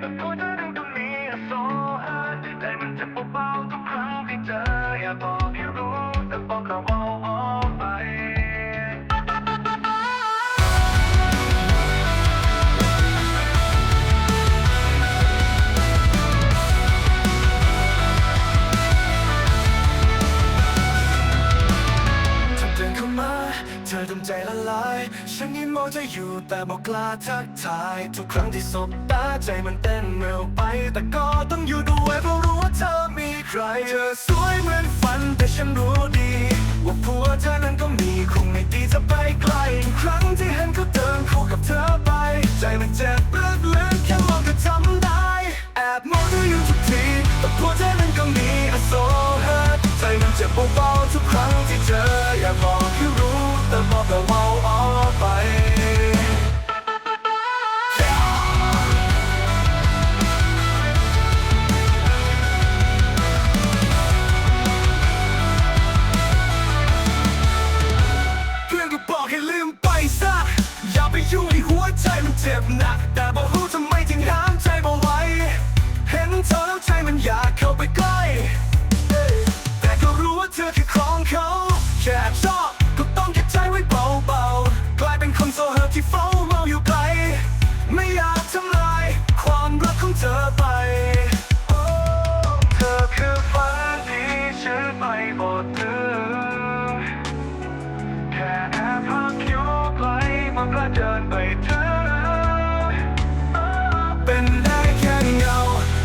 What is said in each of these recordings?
แต่พูดได้ตรงนี้โซฮาใจมันจ็บเบาๆทุกครั้งที่เจออยาบอกให้รู้แต่บอกเราเอา เธอทำใจละลาย ฉันยังมมองเธออยู่แต่บอกกล้าทักทาย ทุกครั้งที่สบตาใจมันเต้นเร็วไป แต่ก็ต้องอยู่ด้วยเพราะรู้ว่าเธอมีใคร เธอสวยเหมือนฝันแต่ฉันรู้ดี ว่าผัวเธอนั้นก็มีคงไม่ดีจะไปไกล ครั้งที่เห็นเขาเดินคู่กับเธอไป ใจมันเจ็บลึกๆแค่มองก็ทำได้ แอบมองเธออยู่ทุกที แต่ผัวเธอนั้นก็มี I so hurt ใจมันเจ็บเบาๆทุกครั้งที่เจอ เป็นแค่เงา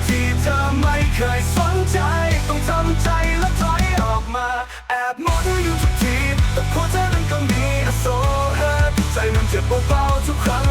ที่เธอไม่เคยสนใจ ต้องทำใจและถอยออกมา แอบมองอยู่ทุกทีแต่พอเธอนั้นก็มีอโศกใจมันเจ็บเบาๆทุกครั้ง